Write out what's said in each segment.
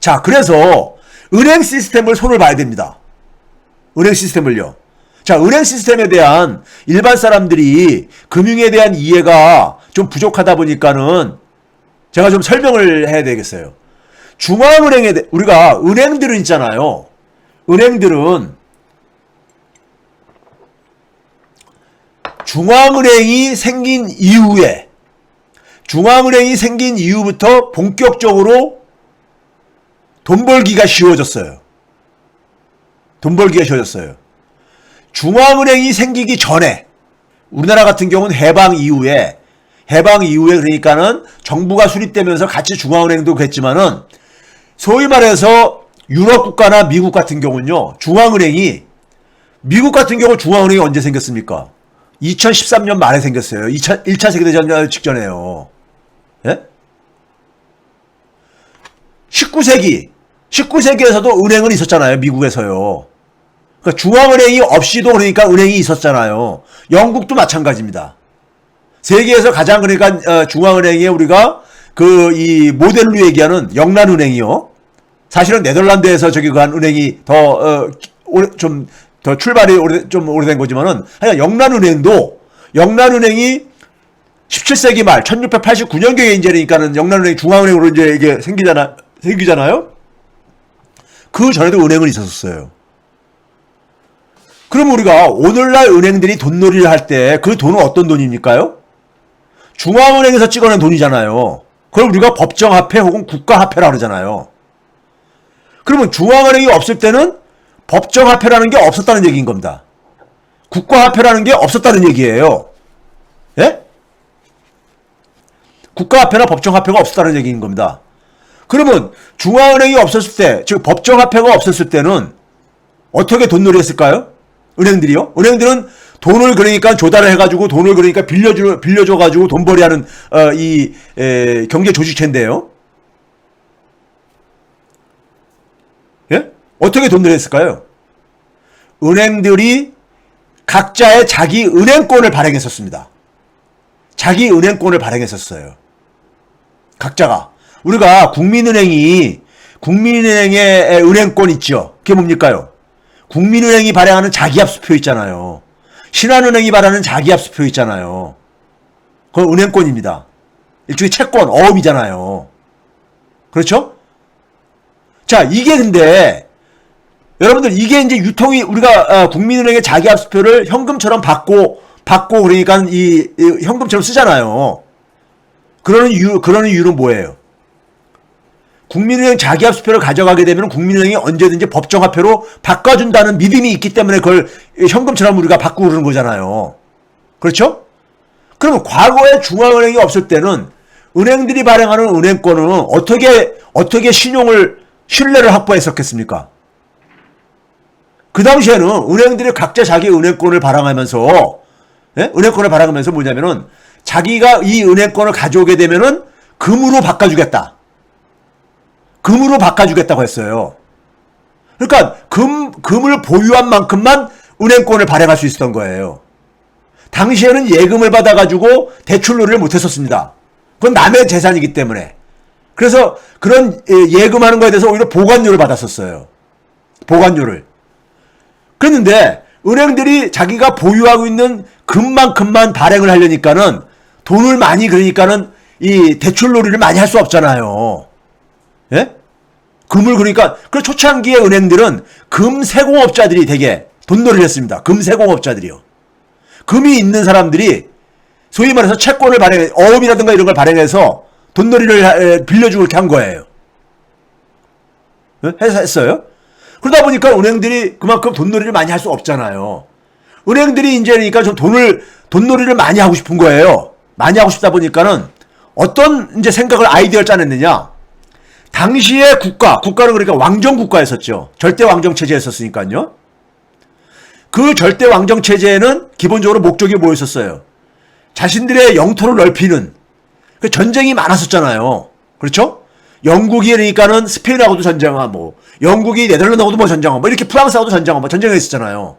자, 그래서 은행 시스템을 손을 봐야 됩니다. 은행 시스템을요. 자, 은행 시스템에 대한 일반 사람들이 금융에 대한 이해가 좀 부족하다 보니까는 제가 좀 설명을 해야 되겠어요. 중앙은행에 대- 우리가 은행들은 있잖아요. 은행들은 중앙은행이 생긴 이후에 중앙은행이 생긴 이후부터 본격적으로 돈 벌기가 쉬워졌어요. 돈 벌기가 쉬워졌어요. 중앙은행이 생기기 전에 우리나라 같은 경우는 해방 이후에 해방 이후에 그러니까는 정부가 수립되면서 같이 중앙은행도 그랬지만은 소위 말해서 유럽 국가나 미국 같은 경우는요 중앙은행이 미국 같은 경우 중앙은행이 언제 생겼습니까? 2013년 말에 생겼어요. 2차, 1차 세계대전 직전에요. 예? 19세기, 19세기에서도 은행은 있었잖아요. 미국에서요. 그러니까 중앙은행이 없이도 그러니까 은행이 있었잖아요. 영국도 마찬가지입니다. 세계에서 가장 그러니까 어, 중앙은행에 우리가 그 이 모델로 얘기하는 영란은행이요. 사실은 네덜란드에서 저기 그 한 은행이 더좀 더 출발이 오래 좀 오래된 거지만은 하여간 영란은행도 영란은행이 17세기 말 1689년경에 이제 그러니까는 영란은행이 중앙은행으로 이제 이게 생기잖아 생기잖아요. 그 전에도 은행은 있었어요. 그럼 우리가 오늘날 은행들이 돈놀이를 할 때 그 돈은 어떤 돈입니까요? 중앙은행에서 찍어낸 돈이잖아요. 그걸 우리가 법정화폐 혹은 국가화폐라 그러잖아요. 그러면 중앙은행이 없을 때는 법정화폐라는 게 없었다는 얘기인 겁니다. 국가화폐라는 게 없었다는 얘기예요. 예? 국가화폐나 법정화폐가 없었다는 얘기인 겁니다. 그러면 중앙은행이 없었을 때, 즉 법정화폐가 없었을 때는 어떻게 돈놀이 했을까요? 은행들이요? 은행들은 돈을 그러니까 조달을 해가지고 돈을 그러니까 빌려주, 빌려줘가지고 돈벌이 하는, 어, 이, 에, 경제 조직체인데요. 예? 어떻게 돈놀이 했을까요? 은행들이 각자의 자기 은행권을 발행했었습니다. 자기 은행권을 발행했었어요. 각자가. 우리가 국민은행이, 국민은행의 은행권 있죠? 그게 뭡니까요? 국민은행이 발행하는 자기압수표 있잖아요. 신한은행이 발행하는 자기압수표 있잖아요. 그건 은행권입니다. 일종의 채권, 어음이잖아요. 그렇죠? 자, 이게 근데 여러분들 이게 이제 유통이 우리가 어, 국민은행의 자기압수표를 현금처럼 받고 받고 그러니까 이, 이 현금처럼 쓰잖아요. 그러는 이유 그러는 이유는 뭐예요? 국민은행 자기압수표를 가져가게 되면 국민은행이 언제든지 법정화폐로 바꿔준다는 믿음이 있기 때문에 그걸 현금처럼 우리가 바꾸고 그러는 거잖아요. 그렇죠? 그러면 과거에 중앙은행이 없을 때는 은행들이 발행하는 은행권은 어떻게 어떻게 신용을 신뢰를 확보했었겠습니까? 그 당시에는 은행들이 각자 자기 은행권을 발행하면서 예? 은행권을 발행하면서 뭐냐면은 자기가 이 은행권을 가져오게 되면은 금으로 바꿔주겠다. 금으로 바꿔주겠다고 했어요. 그러니까 금 금을 보유한 만큼만 은행권을 발행할 수 있었던 거예요. 당시에는 예금을 받아가지고 대출놀이를 못했었습니다. 그건 남의 재산이기 때문에. 그래서 그런 예, 예금하는 거에 대해서 오히려 보관료를 받았었어요. 보관료를. 그랬는데 은행들이 자기가 보유하고 있는 금만큼만 발행을 하려니까는 돈을 많이 그러니까는 이 대출놀이를 많이 할 수 없잖아요. 예? 금을 그러니까 그 초창기에 은행들은 금 세공업자들이 되게 돈놀이를 했습니다. 금 세공업자들이요. 금이 있는 사람들이 소위 말해서 채권을 발행, 어음이라든가 이런 걸 발행해서 돈놀이를 빌려주고 이렇게 한 거예요. 예? 해서 했어요. 그러다 보니까 은행들이 그만큼 돈놀이를 많이 할 수 없잖아요. 은행들이 이제 그러니까 좀 돈을 돈놀이를 많이 하고 싶은 거예요. 많이 하고 싶다 보니까는 어떤 이제 생각을 아이디어를 짜냈느냐? 당시의 국가, 국가는 그러니까 왕정 국가였었죠. 절대 왕정 체제였었으니까요. 그 절대 왕정 체제에는 기본적으로 목적이 뭐였었어요? 자신들의 영토를 넓히는 그 전쟁이 많았었잖아요. 그렇죠? 영국이 그러니까는 스페인하고도 전쟁하고, 영국이 네덜란드하고도 뭐 전쟁하고, 뭐 이렇게 프랑스하고도 전쟁하고, 뭐 전쟁을 했었잖아요.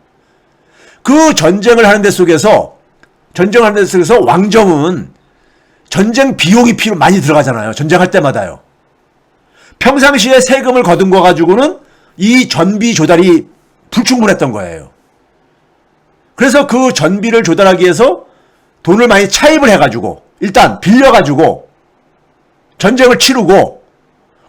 그 전쟁을 하는 데 속에서, 전쟁을 하는 데 속에서 왕정은 전쟁 비용이 필요 많이 들어가잖아요. 전쟁할 때마다요. 평상시에 세금을 거둔 거 가지고는 이 전비 조달이 불충분했던 거예요. 그래서 그 전비를 조달하기 위해서 돈을 많이 차입을 해가지고 일단 빌려가지고 전쟁을 치르고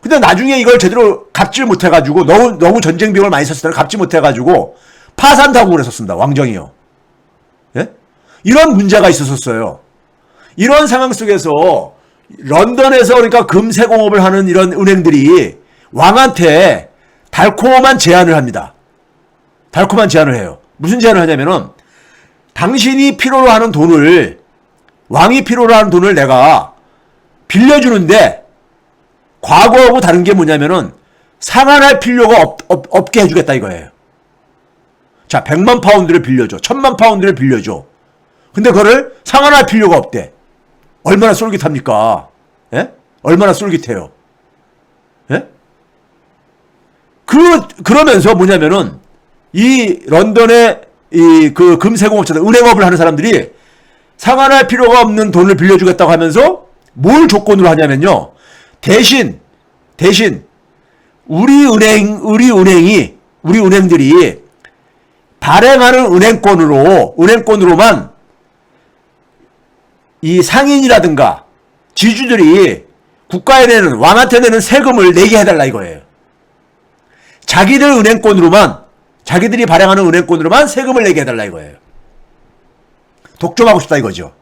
근데 나중에 이걸 제대로 갚질 못해가지고 너무 너무 전쟁 비용을 많이 썼을 때 갚지 못해가지고 파산다고 그랬었습니다 왕정이요. 예? 이런 문제가 있었었어요. 이런 상황 속에서 런던에서 그러니까 금세 공업을 하는 이런 은행들이 왕한테 달콤한 제안을 합니다. 달콤한 제안을 해요. 무슨 제안을 하냐면은 당신이 필요로 하는 돈을 왕이 필요로 하는 돈을 내가 빌려주는데 과거하고 다른 게 뭐냐면은 상환할 필요가 없, 없, 없게 해주겠다 이거예요. 자, 100만 파운드를 빌려줘. 1000만 파운드를 빌려줘. 근데 그거를 상환할 필요가 없대. 얼마나 쏠깃합니까? 예? 얼마나 쏠깃해요. 예? 그, 그러면서 뭐냐면은, 이 런던의 이 그 금세공업자들, 은행업을 하는 사람들이 상환할 필요가 없는 돈을 빌려주겠다고 하면서 뭘 조건으로 하냐면요. 대신, 대신, 우리 은행, 우리 은행이, 우리 은행들이 발행하는 은행권으로, 은행권으로만 이 상인이라든가 지주들이 국가에 내는 왕한테 내는 세금을 내게 해달라 이거예요. 자기들 은행권으로만 자기들이 발행하는 은행권으로만 세금을 내게 해달라 이거예요. 독점하고 싶다 이거죠.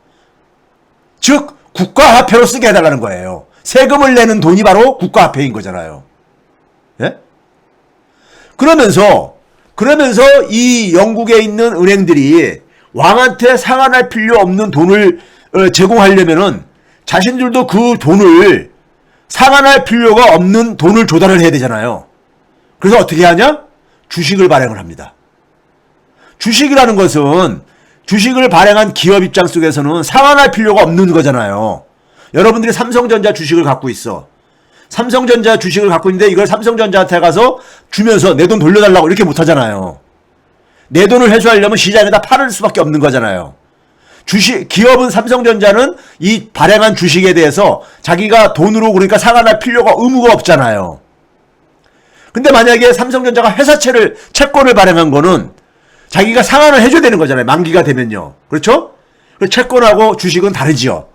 즉 국가화폐로 쓰게 해달라는 거예요. 세금을 내는 돈이 바로 국가화폐인 거잖아요. 예? 그러면서 그러면서 이 영국에 있는 은행들이 왕한테 상환할 필요 없는 돈을 어, 제공하려면은 자신들도 그 돈을 상환할 필요가 없는 돈을 조달을 해야 되잖아요. 그래서 어떻게 하냐? 주식을 발행을 합니다. 주식이라는 것은 주식을 발행한 기업 입장 속에서는 상환할 필요가 없는 거잖아요. 여러분들이 삼성전자 주식을 갖고 있어. 삼성전자 주식을 갖고 있는데 이걸 삼성전자한테 가서 주면서 내 돈 돌려달라고 이렇게 못 하잖아요. 내 돈을 회수하려면 시장에다 팔을 수밖에 없는 거잖아요. 주식 기업은 삼성전자는 이 발행한 주식에 대해서 자기가 돈으로 그러니까 상환할 필요가 의무가 없잖아요. 근데 만약에 삼성전자가 회사채를 채권을 발행한 거는 자기가 상환을 해줘야 되는 거잖아요. 만기가 되면요. 그렇죠? 그 채권하고 주식은 다르지요.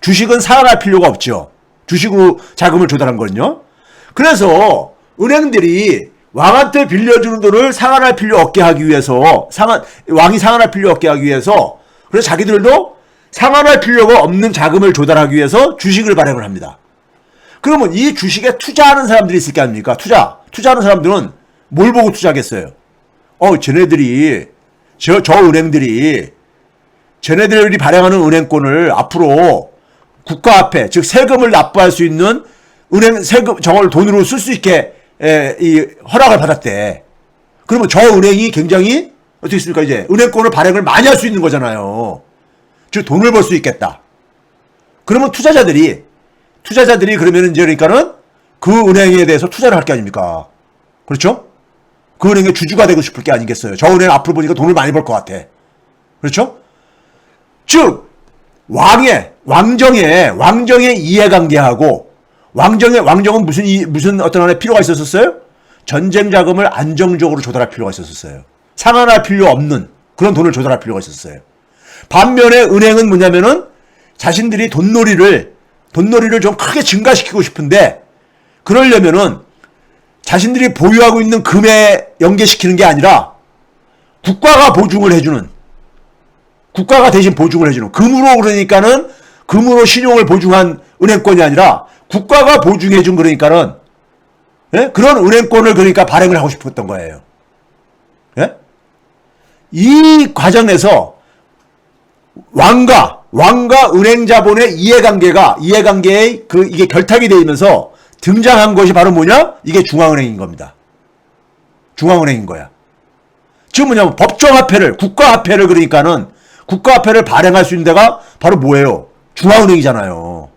주식은 상환할 필요가 없죠. 주식으로 자금을 조달한 거는요. 그래서 은행들이 왕한테 빌려주는 돈을 상환할 필요 없게 하기 위해서 상환 왕이 상환할 필요 없게 하기 위해서 그래서 자기들도 상환할 필요가 없는 자금을 조달하기 위해서 주식을 발행을 합니다. 그러면 이 주식에 투자하는 사람들이 있을 게 아닙니까? 투자. 투자하는 사람들은 뭘 보고 투자하겠어요? 어, 쟤네들이, 저, 저 은행들이, 쟤네들이 발행하는 은행권을 앞으로 국가화폐, 즉 세금을 납부할 수 있는 은행 세금, 저걸 돈으로 쓸 수 있게, 에, 이, 허락을 받았대. 그러면 저 은행이 굉장히, 어떻게 있습니까? 이제 은행권을 발행을 많이 할 수 있는 거잖아요. 즉, 돈을 벌 수 있겠다. 그러면 투자자들이, 투자자들이 그러면 이제 그러니까는 그 은행에 대해서 투자를 할 게 아닙니까? 그렇죠? 그 은행의 주주가 되고 싶을 게 아니겠어요. 저 은행 앞으로 보니까 돈을 많이 벌 것 같아. 그렇죠? 즉, 왕의, 왕정의, 왕정의 이해관계하고, 왕정의, 왕정은 무슨, 이, 무슨 어떤 하나의 필요가 있었었어요? 전쟁 자금을 안정적으로 조달할 필요가 있었었어요. 상환할 필요 없는 그런 돈을 조달할 필요가 있었어요. 반면에 은행은 뭐냐면은 자신들이 돈놀이를, 돈놀이를 좀 크게 증가시키고 싶은데, 그러려면은 자신들이 보유하고 있는 금에 연계시키는 게 아니라 국가가 보증을 해주는 국가가 대신 보증을 해주는 금으로 그러니까는 금으로 신용을 보증한 은행권이 아니라 국가가 보증해준 그러니까는 예? 그런 은행권을 그러니까 발행을 하고 싶었던 거예요. 예? 이 과정에서 왕과 왕과 은행 자본의 이해관계가 이해관계의 그 이게 결탁이 되면서 등장한 것이 바로 뭐냐? 이게 중앙은행인 겁니다. 중앙은행인 거야. 지금 뭐냐면 법정화폐를 국가화폐를 그러니까는 국가화폐를 발행할 수 있는 데가 바로 뭐예요? 중앙은행이잖아요.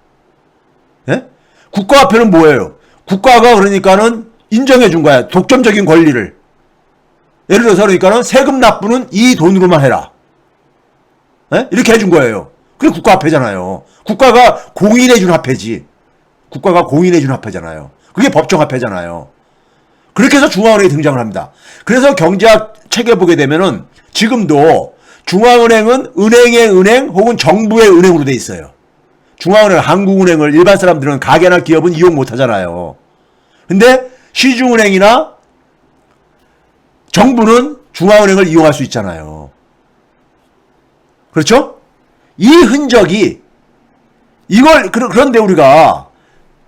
예? 국가화폐는 뭐예요? 국가가 그러니까는 인정해 준 거야. 독점적인 권리를. 예를 들어서 그러니까는 세금 납부는 이 돈으로만 해라. 예? 이렇게 해준 거예요. 그게 국가화폐잖아요. 국가가 공인해 준 화폐지. 국가가 공인해 준 화폐잖아요. 그게 법정 화폐잖아요. 그렇게 해서 중앙은행이 등장을 합니다. 그래서 경제학 책에 보게 되면은 지금도 중앙은행은 은행의 은행 혹은 정부의 은행으로 돼 있어요. 중앙은행, 한국은행을 일반 사람들은 가게나 기업은 이용 못 하잖아요. 근데 시중은행이나 정부는 중앙은행을 이용할 수 있잖아요. 그렇죠? 이 흔적이 이걸 그런데 우리가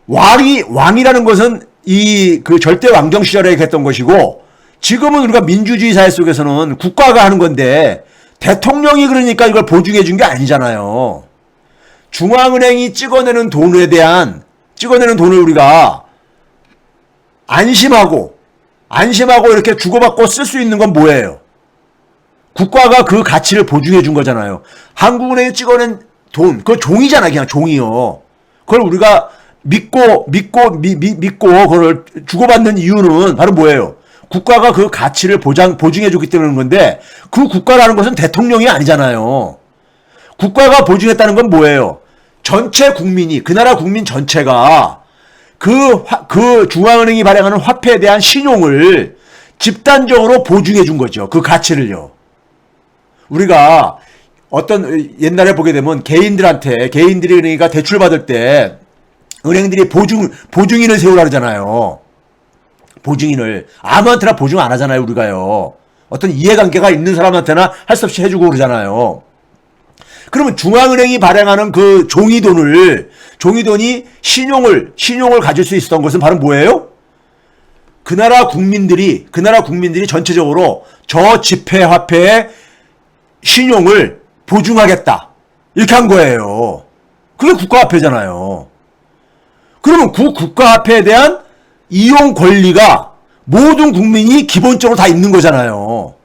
왕이 왕이라는 것은 이 그 절대 왕정 시절에 했던 것이고 지금은 우리가 민주주의 사회 속에서는 국가가 하는 건데 대통령이 그러니까 이걸 보증해 준 게 아니잖아요. 중앙은행이 찍어내는 돈에 대한 찍어내는 돈을 우리가 안심하고 안심하고 이렇게 주고받고 쓸 수 있는 건 뭐예요? 국가가 그 가치를 보증해 준 거잖아요. 한국은행이 찍어낸 돈, 그거 종이잖아, 그냥 종이요. 그걸 우리가 믿고, 믿고, 미, 미, 믿고, 그걸 주고받는 이유는 바로 뭐예요? 국가가 그 가치를 보장, 보증해 줬기 때문인 건데, 그 국가라는 것은 대통령이 아니잖아요. 국가가 보증했다는 건 뭐예요? 전체 국민이, 그 나라 국민 전체가 그, 화- 그 중앙은행이 발행하는 화폐에 대한 신용을 집단적으로 보증해 준 거죠. 그 가치를요. 우리가 어떤 옛날에 보게 되면 개인들한테 개인들이 그러니까 대출 받을 때 은행들이 보증 보증인을 세우라 그러잖아요. 보증인을 아무한테나 보증 안 하잖아요, 우리가요. 어떤 이해관계가 있는 사람한테나 할 수 없이 해주고 그러잖아요. 그러면 중앙은행이 발행하는 그 종이돈을 종이돈이 신용을 신용을 가질 수 있었던 것은 바로 뭐예요? 그 나라 국민들이 그 나라 국민들이 전체적으로 저 지폐 화폐의 신용을 보증하겠다. 이렇게 한 거예요. 그게 국가화폐잖아요. 그러면 그 국가화폐에 대한 이용 권리가 모든 국민이 기본적으로 다 있는 거잖아요.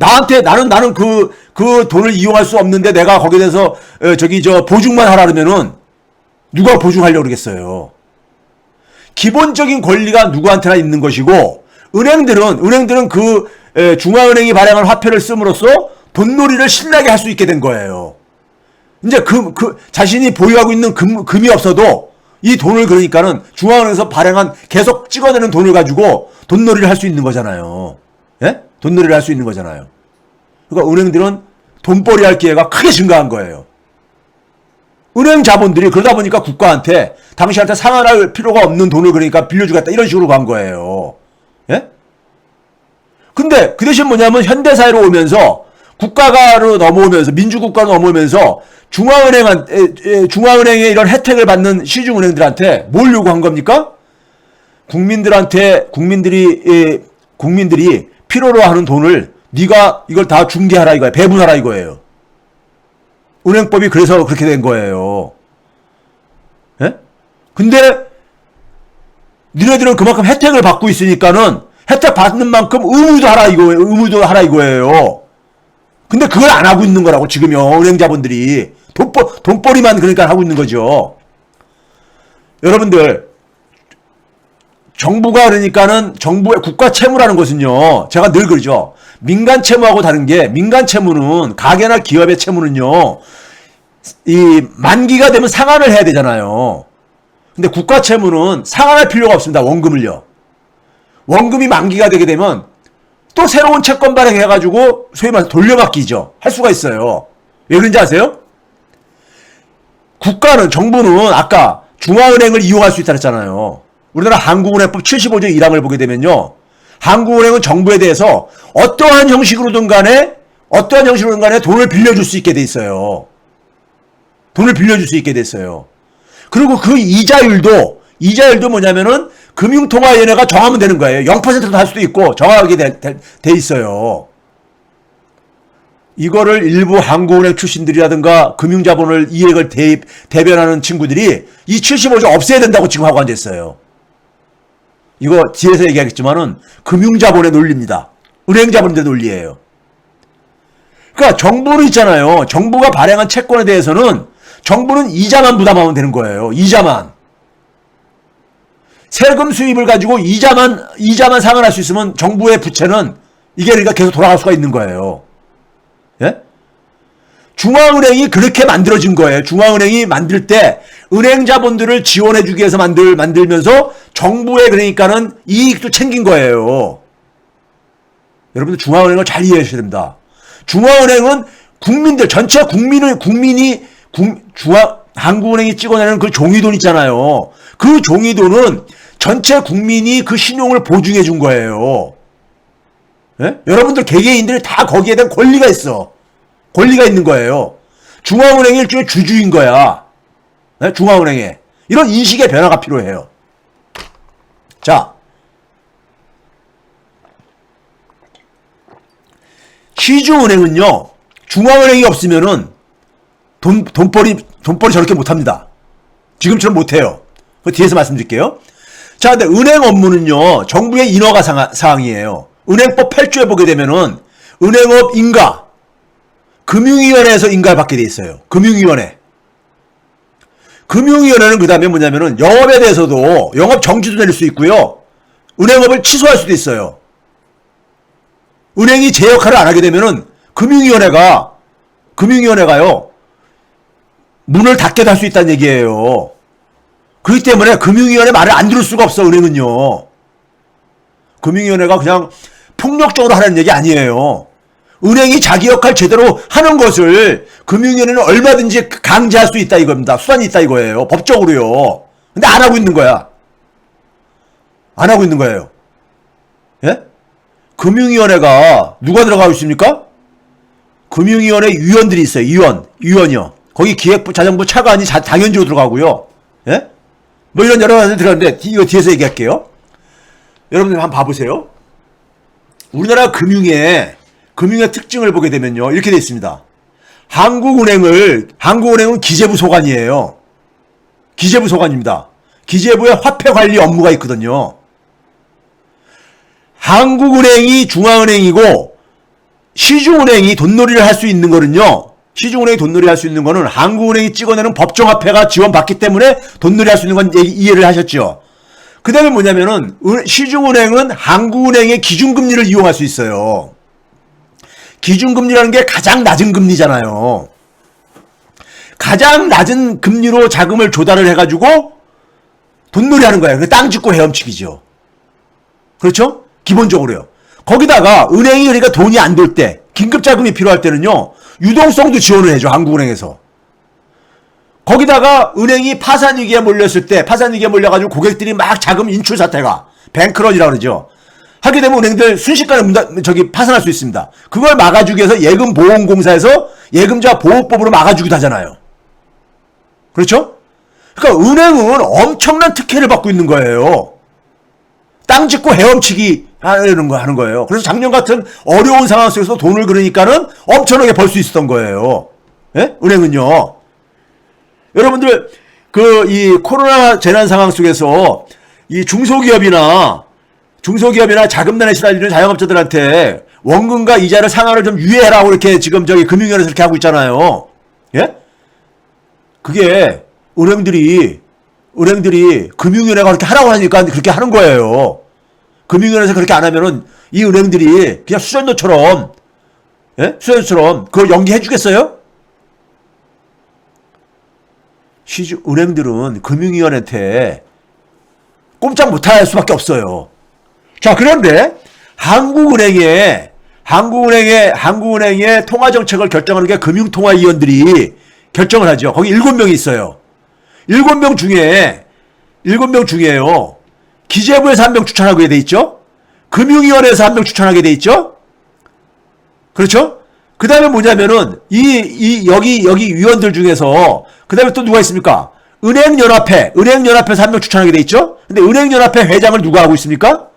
나한테 나는 나는 그그 돈을 이용할 수 없는데 내가 거기에 대해서 어, 저기 저 보증만 하라 그러면은 누가 보증하려고 그러겠어요. 기본적인 권리가 누구한테나 있는 것이고 은행들은 은행들은 그 에, 중앙은행이 발행한 화폐를 씀으로써 돈놀이를 신나게 할 수 있게 된 거예요. 이제 그, 그 자신이 보유하고 있는 금, 금이 없어도 이 돈을 그러니까는 중앙은행에서 발행한 계속 찍어내는 돈을 가지고 돈놀이를 할 수 있는 거잖아요. 예? 돈놀이를 할 수 있는 거잖아요. 그러니까 은행들은 돈벌이 할 기회가 크게 증가한 거예요. 은행 자본들이 그러다 보니까 국가한테 당신한테 상환할 필요가 없는 돈을 그러니까 빌려주겠다 이런 식으로 간 거예요. 예? 근데 그 대신 뭐냐면 현대사회로 오면서 국가가로 넘어오면서 민주국가로 넘어오면서 중앙은행한 중앙은행의 이런 혜택을 받는 시중은행들한테 뭘 요구한 겁니까? 국민들한테 국민들이 에, 국민들이 필요로 하는 돈을 네가 이걸 다 중개하라 이거야 배분하라 이거예요. 은행법이 그래서 그렇게 된 거예요. 예? 근데 니네들은 그만큼 혜택을 받고 있으니까는 혜택 받는 만큼 의무도 하라 이거예요. 의무도 하라 이거예요. 근데 그걸 안 하고 있는 거라고 지금요. 은행 자본들이 돈벌 돈벌이만 그러니까 하고 있는 거죠. 여러분들 정부가 그러니까는 정부의 국가 채무라는 것은요. 제가 늘 그러죠. 민간 채무하고 다른 게 민간 채무는 가게나 기업의 채무는요. 이 만기가 되면 상환을 해야 되잖아요. 근데 국가 채무는 상환할 필요가 없습니다. 원금을요. 원금이 만기가 되게 되면 또 새로운 채권 발행해 가지고 소위 말해서 돌려받기죠. 할 수가 있어요. 왜 그런지 아세요? 국가는 정부는 아까 중앙은행을 이용할 수 있다 그랬잖아요. 우리나라 한국은행법 75조 1항을 보게 되면요. 한국은행은 정부에 대해서 어떠한 형식으로든 간에 어떠한 형식으로든 간에 돈을 빌려줄 수 있게 돼 있어요. 돈을 빌려줄 수 있게 됐어요. 그리고 그 이자율도 이자율도 뭐냐면은 금융통화위원회가 정하면 되는 거예요. 0%도 할 수도 있고 정하게 돼, 돼, 돼 있어요. 이거를 일부 한국은행 출신들이라든가 금융자본을 이익을 대입, 대변하는 친구들이 이 75조 없애야 된다고 지금 하고 앉아있어요. 이거 뒤에서 얘기하겠지만은 금융자본의 논리입니다. 은행자본의 논리예요. 그러니까 정부는 있잖아요. 정부가 발행한 채권에 대해서는 정부는 이자만 부담하면 되는 거예요. 이자만. 세금 수입을 가지고 이자만 이자만 상환할 수 있으면 정부의 부채는 이게 그러니까 계속 돌아갈 수가 있는 거예요. 예? 중앙은행이 그렇게 만들어진 거예요. 중앙은행이 만들 때 은행 자본들을 지원해주기 위해서 만들 만들면서 정부에 그러니까는 이익도 챙긴 거예요. 여러분들 중앙은행을 잘 이해하셔야 됩니다. 중앙은행은 국민들 전체 국민을 국민이 국, 중앙 한국은행이 찍어내는 그 종이돈 있잖아요. 그 종이돈은 전체 국민이 그 신용을 보증해 준 거예요. 예? 여러분들 개개인들이 다 거기에 대한 권리가 있어. 권리가 있는 거예요. 중앙은행이 일종의 주주인 거야. 예? 중앙은행에. 이런 인식의 변화가 필요해요. 자. 시중은행은요, 중앙은행이 없으면은 돈, 돈벌이, 돈벌이 저렇게 못합니다. 지금처럼 못해요. 그 뒤에서 말씀드릴게요. 자, 근데 은행 업무는요, 정부의 인허가 상하, 사항 이에요. 은행법 8조에 보게 되면은, 은행업 인가, 금융위원회에서 인가를 받게 돼 있어요. 금융위원회. 금융위원회는 그 다음에 뭐냐면은, 영업에 대해서도, 영업 정지도 내릴 수 있고요. 은행업을 취소할 수도 있어요. 은행이 제 역할을 안 하게 되면은, 금융위원회가, 금융위원회가요, 문을 닫게도 할수 있다는 얘기예요. 그렇기 때문에 금융위원회 말을 안 들을 수가 없어, 은행은요. 금융위원회가 그냥 폭력적으로 하라는 얘기 아니에요. 은행이 자기 역할 제대로 하는 것을 금융위원회는 얼마든지 강제할 수 있다 이겁니다. 수단이 있다 이거예요. 법적으로요. 근데 안 하고 있는 거야. 안 하고 있는 거예요. 예? 금융위원회가 누가 들어가고 있습니까? 금융위원회 위원들이 있어요. 위원, 위원이요. 거기 기획부, 자정부 차관이 자, 당연지로 들어가고요. 예? 뭐 이런 여러 가지 들어갔는데 이거 뒤에서 얘기할게요. 여러분들 한번 봐보세요. 우리나라 금융의 금융의 특징을 보게 되면요 이렇게 돼 있습니다. 한국은행을 한국은행은 기재부 소관이에요. 기재부 소관입니다. 기재부의 화폐 관리 업무가 있거든요. 한국은행이 중앙은행이고 시중은행이 돈놀이를 할 수 있는 거는요. 시중은행이 돈놀이 할 수 있는 거는 한국은행이 찍어내는 법정화폐가 지원받기 때문에 돈놀이 할 수 있는 건 이해를 하셨죠. 그 다음에 뭐냐면은 은- 시중은행은 한국은행의 기준금리를 이용할 수 있어요. 기준금리라는 게 가장 낮은 금리잖아요. 가장 낮은 금리로 자금을 조달을 해가지고 돈놀이 하는 거예요. 그땅 짓고 헤엄치기죠. 그렇죠? 기본적으로요. 거기다가 은행이 그러니까 돈이 안 돌 때, 긴급 자금이 필요할 때는요, 유동성도 지원을 해줘, 한국은행에서. 거기다가 은행이 파산 위기에 몰렸을 때, 파산 위기에 몰려가지고 고객들이 막 자금 인출 사태가, 뱅크런이라고 그러죠. 하게 되면 은행들 순식간에 문 닫- 저기 파산할 수 있습니다. 그걸 막아주기 위해서 예금 보험공사에서 예금자 보호법으로 막아주기도 하잖아요. 그렇죠? 그러니까 은행은 엄청난 특혜를 받고 있는 거예요. 땅 짓고 헤엄치기 하는 거 하는 거예요. 그래서 작년 같은 어려운 상황 속에서 돈을 그러니까는 엄청나게 벌 수 있었던 거예요. 예? 은행은요. 여러분들 그 이 코로나 재난 상황 속에서 이 중소기업이나 중소기업이나 자금난에 시달리는 자영업자들한테 원금과 이자를 상한을 좀 유예해라고 이렇게 지금 저기 금융위원회에서 이렇게 하고 있잖아요. 예? 그게 은행들이 은행들이 금융위원회가 그렇게 하라고 하니까 그렇게 하는 거예요. 금융위원회에서 그렇게 안 하면은 이 은행들이 그냥 수전도처럼 예? 수전도처럼 그걸 연기해 주겠어요? 시주 은행들은 금융위원회한테 꼼짝 못할 수밖에 없어요. 자, 그런데 한국은행에 한국은행의 한국은행의 통화 정책을 결정하는 게 금융통화위원들이 결정을 하죠. 거기 일곱 명이 있어요. 일곱 명 중에 일곱 명 중에요. 기재부에서 한 명 추천하게 돼 있죠. 금융위원회에서 한 명 추천하게 돼 있죠. 그렇죠? 그 다음에 뭐냐면은, 이, 이, 여기, 여기 위원들 중에서, 그 다음에 또 누가 있습니까? 은행연합회, 은행연합회에서 한 명 추천하게 돼 있죠? 근데 은행연합회 회장을 누가 하고 있습니까?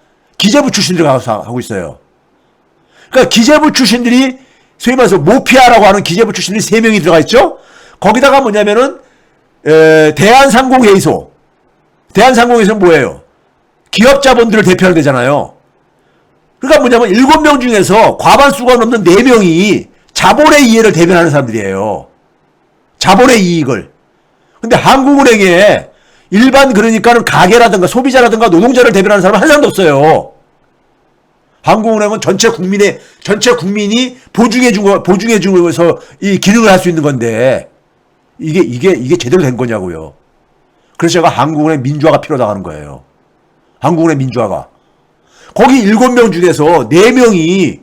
기재부 출신들이 가서 하고 있어요. 그러니까 기재부 출신들이, 소위 말해서 모피아라고 하는 기재부 출신들이 세 명이 들어가 있죠? 거기다가 뭐냐면은, 에, 대한상공회의소. 대한상공회의소는 뭐예요? 기업 자본들을 대표하는 데잖아요. 그러니까 뭐냐면 일곱 명 중에서 과반수가 넘는 네 명이 자본의 이해를 대변하는 사람들이에요. 자본의 이익을. 근데 한국은행에 일반 그러니까는 가게라든가 소비자라든가 노동자를 대변하는 사람은 한 사람도 없어요. 한국은행은 전체 국민의 전체 국민이 보증해 준 거, 보증해 주면서 이 기능을 할 수 있는 건데 이게 이게 이게 제대로 된 거냐고요. 그래서 제가 한국은행 민주화가 필요하다 하는 거예요. 한국은행 민주화가 거기 일곱 명 중에서 네 명이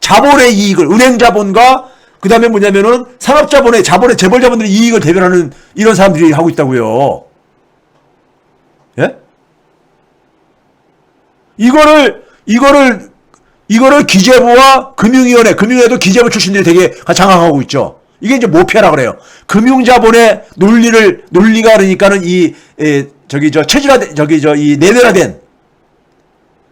자본의 이익을 은행 자본과 그다음에 뭐냐면은 산업 자본의 자본의 재벌 자본들의 이익을 대변하는 이런 사람들이 하고 있다고요. 예? 이거를 이거를 이거를 기재부와 금융위원회, 금융위원회도 기재부 출신들이 되게 장악하고 있죠. 이게 이제 모피아라 그래요. 금융자본의 논리를 논리가 그러니까는 이 에, 저기 저 체질화 저기 저 이 내면화된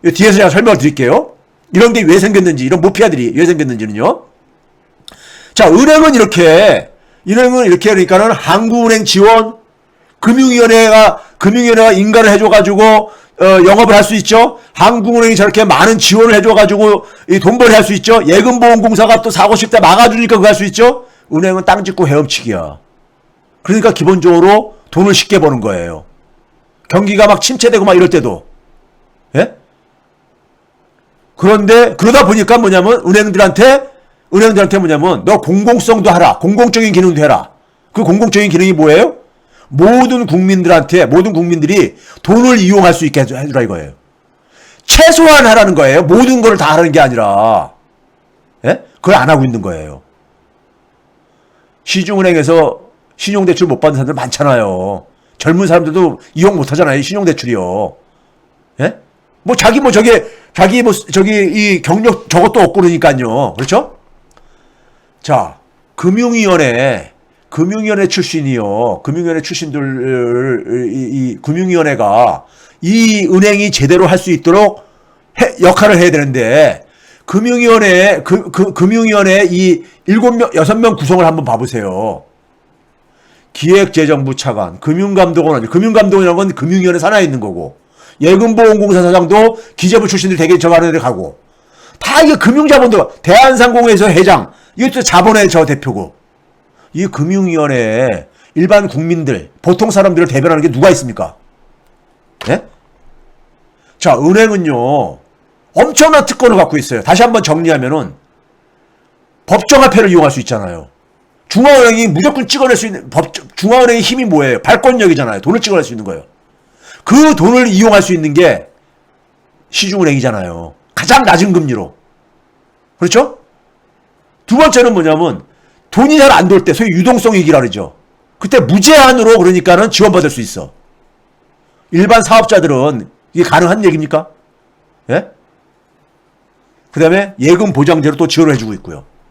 이 뒤에서 제가 설명을 드릴게요. 이런 게 왜 생겼는지 이런 모피아들이 왜 생겼는지는요. 자, 은행은 이렇게 은행은 이렇게 그러니까는 한국은행 지원 금융위원회가 금융위원회가 인가를 해줘가지고 어, 영업을 할 수 있죠. 한국은행이 저렇게 많은 지원을 해줘가지고 이 돈벌이 할 수 있죠. 예금보험공사가 또 사고 싶다 막아주니까 그거 할 수 있죠. 은행은 땅 짓고 헤엄치기야. 그러니까 기본적으로 돈을 쉽게 버는 거예요. 경기가 막 침체되고 막 이럴 때도. 예? 그런데 그러다 보니까 뭐냐면 은행들한테 은행들한테 뭐냐면 너 공공성도 하라. 공공적인 기능도 해라. 그 공공적인 기능이 뭐예요? 모든 국민들한테 모든 국민들이 돈을 이용할 수 있게 해주라 이거예요. 최소한 하라는 거예요. 모든 걸 다 하는 게 아니라. 예? 그걸 안 하고 있는 거예요. 시중은행에서 신용대출 못 받는 사람들 많잖아요. 젊은 사람들도 이용 못 하잖아요. 신용대출이요. 예? 뭐 자기 뭐 저게 자기 뭐 저기 이 경력 저것도 없고 그러니까요. 그렇죠? 자, 금융위원회 금융위원회 출신이요. 금융위원회 출신들 이, 이 금융위원회가 이 은행이 제대로 할 수 있도록 해- 역할을 해야 되는데 금융위원회 그, 그 금융위원회 이 일곱 명 여섯 명 구성을 한번 봐보세요. 기획재정부 차관, 금융감독원, 금융감독이라는 건 금융위원회 산하에 있는 거고, 예금보험공사 사장도 기재부 출신들 되게 저 하는 데 가고, 다 이게 금융자본들, 대한상공회에서 회장, 이것도 자본의 저 대표고, 이 금융위원회에 일반 국민들, 보통 사람들을 대변하는 게 누가 있습니까? 예? 자, 은행은요, 엄청난 특권을 갖고 있어요. 다시 한번 정리하면은, 법정화폐를 이용할 수 있잖아요. 중앙은행이 무조건 찍어낼 수 있는 법 중앙은행의 힘이 뭐예요? 발권력이잖아요. 돈을 찍어낼 수 있는 거예요. 그 돈을 이용할 수 있는 게 시중은행이잖아요. 가장 낮은 금리로. 그렇죠? 두 번째는 뭐냐면 돈이 잘 안 돌 때 소위 유동성 위기라 그러죠. 그때 무제한으로 그러니까는 지원받을 수 있어. 일반 사업자들은 이게 가능한 얘기입니까? 예? 그 다음에 예금 보장제로 또 지원을 해주고 있고요.